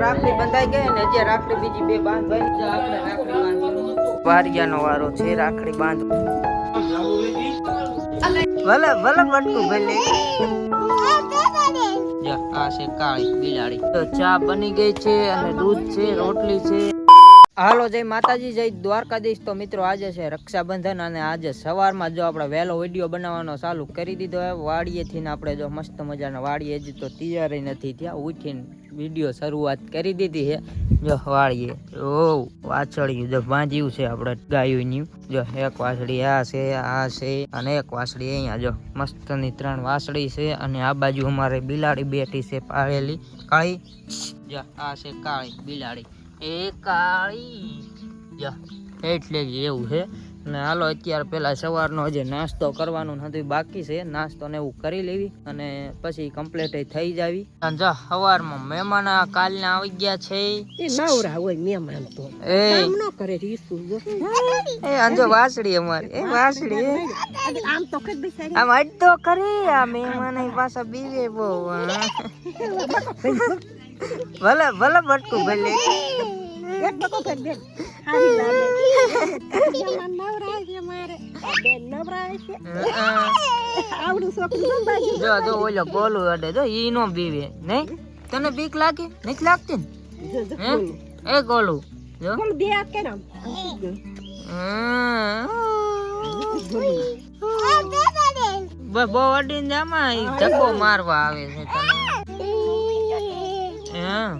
રાખડી બંધાઈ ગઈ ને જે રાખડી બીજી બે બાંધવાની વારિયાનો વારો છે, રાખડી બાંધ. ભલે ભલે બટકું ભલે. આ છે બિલાડી. તો ચા બની ગઈ છે અને દૂધ છે, રોટલી છે. હાલો, જય માતાજી, જય દ્વારકાધીશ. તો મિત્રો, આજે છે રક્ષાબંધન અને આજે સવારમાં જો આપણે વહેલો વીડિયો બનાવવાનો ચાલુ કરી દીધો વાડીએથી આપણે જો મસ્ત મજાના વાડીએ જ તો તૈયારી નથી ત્યાં ઉઠીને વીડિયો શરૂઆત કરી દીધી છે. જો વાળીએ, ઓ વાછળ્યું જો ભાંજ્યું છે આપણે ગાયુંની. જો એક વાછડી આ છે આ છે અને એક વાછડી અહીંયા જો મસ્તની ત્રણ વાછડી છે અને આ બાજુ અમારે બિલાડી બેઠી છે પાળેલી. કાળી. જો આ છે કાળી બિલાડી. એ કાળી. જો, એટલે એવું છે. અને હાલો અત્યારે પેલા સવારનો હજી નાસ્તો કરવાનો નથી બાકી છે. નાસ્તો ને એવું કરી લેવી અને પછી કમ્પ્લીટ થઈ જાવી. અને જો સવારમાં મહેમાન આ કાલના આવી ગયા છે. એ નવરા હોય મહેમાન તો. એ. કામ ન કરે રીસું એ અંજો વાસડી અમારી એ વાસડી આમ તો કઈ બેસાડી. આમ અડધો કરી આ મહેમાન પાછા બીવે બહુ ભલે ભલે બટકું ભલે. એક ટકો કરી દે હારી લાગે. આ બેન નવરા છે આવડું છોકરું સંભાળી જો જો ઓલો ગોલું અડે જો ઈ નો બીવે. નહીં? તને બીક લાગે? નથી લાગતી ને? એ ગોલું જો. બે બસ બહુ અડીને જામાં ધક્કો મારવા આવે છે તને. હા.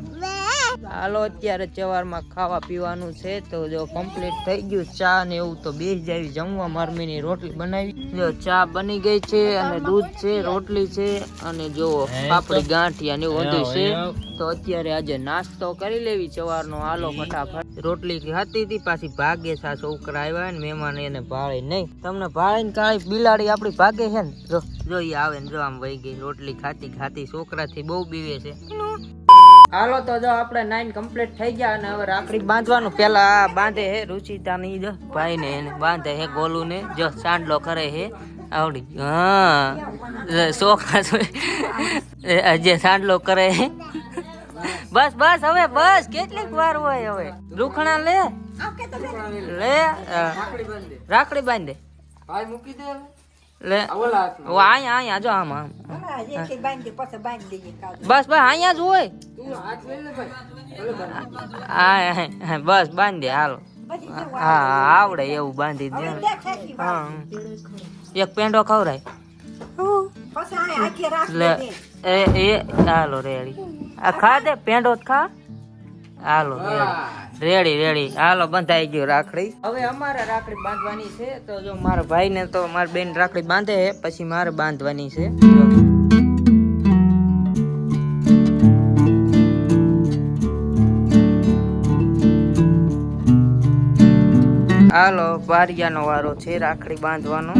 હાલો અત્યારે સવારમાં ખાવા પીવાનું છે તો જો કમ્પ્લીટ થઈ ગયું ચા ને એવું તો બેસી જાવી જમવા મારમીની રોટલી બનાવી. જો ચા બની ગઈ છે અને દૂધ છે રોટલી છે અને જો પાપડી ગાંઠિયા ને એવું બધું છે. તો અત્યારે આજે નાસ્તો કરી લેવી સવારનો. હાલો ફટાફટ. રોટલી ખાતી હતી પાછી ભાગે સા છોકરા આવ્યા ને મહેમાન એને ભાળે નહીં. તમને ભાળે ને કાળી બિલાડી આપડી ભાગે છે ને? જો જો એ આવે ને જો આમ વહી ગઈ. રોટલી ખાતી ખાતી છોકરાથી બહુ બીવે છે. હાલો તો જો આપણે નાઈન કમ્પ્લીટ થઈ ગયા અને હવે રાખડી બાંધવાનું. પેલા બાંધે હે રુચિતા ની જો ભાઈ ને એને બાંધે હે ગોલું ને જો સાંડલો કરે હે. આવડી. ગયું. હા સોખા જે સાંડલો કરે હે. બસ બસ હવે બસ. કેટલીક વાર હોય હવે. રૂખણા લે. લે રાખડી બાંધે. લે. ઓ અહીંયા અહીંયા જો આમ. આમ બસ બસ અહીંયા જ હોય. બસ બાંધી હાલો. હા હા, આવડે એવું બાંધી દે. હા. એક પેંડો ખવરાય લે એ એ હાલો રેડી. આ ખા દે પેંડો જ ખા. હાલો રેડી. રેડી હાલો બંધાઈ ગયો રાખડી. હવે અમારે રાખડી બાંધવાની છે. તો જો મારા ભાઈ ને તો મારી બેન રાખડી બાંધે પછી મારે બાંધવાની છે. હાલો બારિયાનો વારો છે રાખડી બાંધવાનો.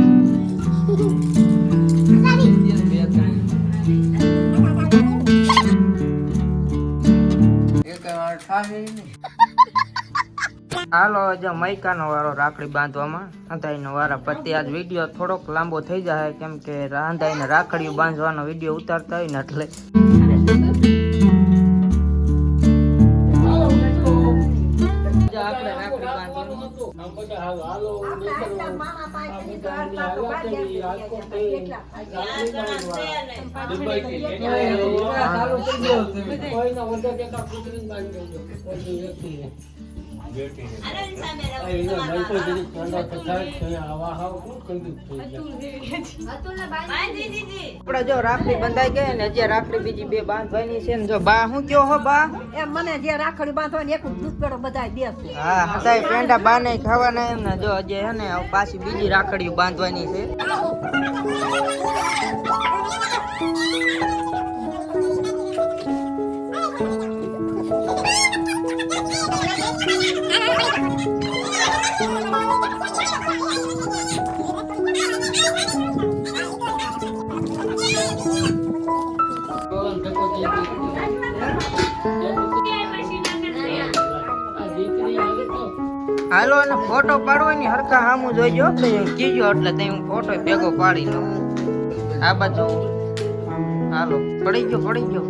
હાલો જો મૈકાનો વારો રાખડી બાંધવામાં. રાંધાઈનો વારા પછી આજ વીડિયો થોડોક લાંબો થઈ જાય, કેમ કે રાંધાઈને રાખડીઓ બાંધવાનો વીડિયો ઉતારતા હોય ને એટલે. બાંધવાની આપણે જો રાખડી બંધાઈ ગઈ ને હજી રાખડી બીજી બે બાંધવાની છે ને જો બા હું કયો હો બા? એમ મને જે રાખડી બાંધવાની એક દૂધ પેડો બધા બેસે હા હતાય પેંડા બા ને ખાવાના એમ ને જો હજી હે ને પાછી બીજી રાખડીઓ બાંધવાની છે. હાલો, અને ફોટો પાડવાની હરખા સામું જોઈજો. કીજો એટલે તે હું ફોટો ભેગો પાડી લઉં. આ બાજુ હાલો, પડી ગયો પડી ગયો.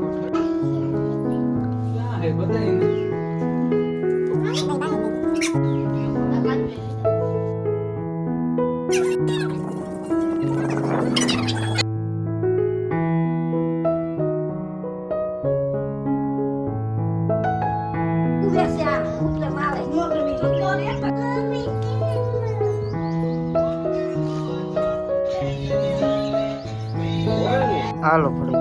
હાલો પડી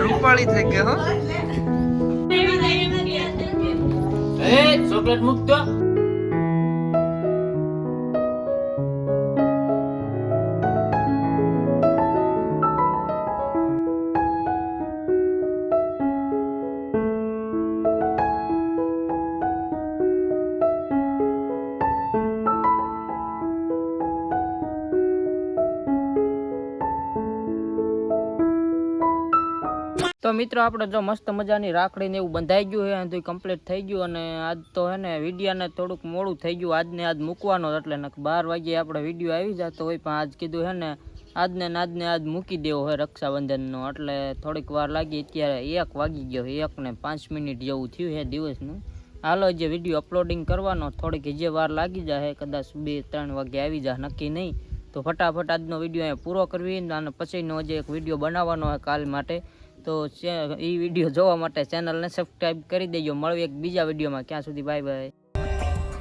રૂપાળી થઈ ગયો ચોકલેટ મુકતો તો મિત્રો આપણે જો મસ્ત મજાની રાખડી ને એવું બંધાઈ ગયું છે તો કમ્પ્લીટ થઈ ગયું અને આજ તો હે ને વિડીયાને થોડુંક મોડું થઈ ગયું. આજને આજ મૂકવાનો એટલે બાર વાગ્યે આપણે વીડિયો આવી જતો હોય, પણ આજ કીધું હે ને આજને આજને આજ મૂકી દેવો હોય રક્ષાબંધનનો. એટલે થોડીક વાર લાગી, અત્યારે એક વાગી ગયો એક ને પાંચ મિનિટ જેવું થયું છે દિવસનું. હાલો જે વીડિયો અપલોડિંગ કરવાનો, થોડીક જે વાર લાગી જાય કદાચ બે ત્રણ વાગે આવી જાય નક્કી નહીં. તો ફટાફટ આજનો વીડિયો અહીંયા પૂરો કરવી અને પછીનો જે એક વીડિયો બનાવવાનો હોય કાલ માટે તો એ વીડિયો જોવા માટે ચેનલને સબસ્ક્રાઈબ કરી દેજો મળવી એક બીજા વિડીયોમાં ક્યાં સુધી bye bye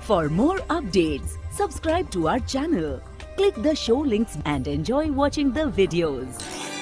For more updates, subscribe to our channel, click the show links and enjoy watching the videos.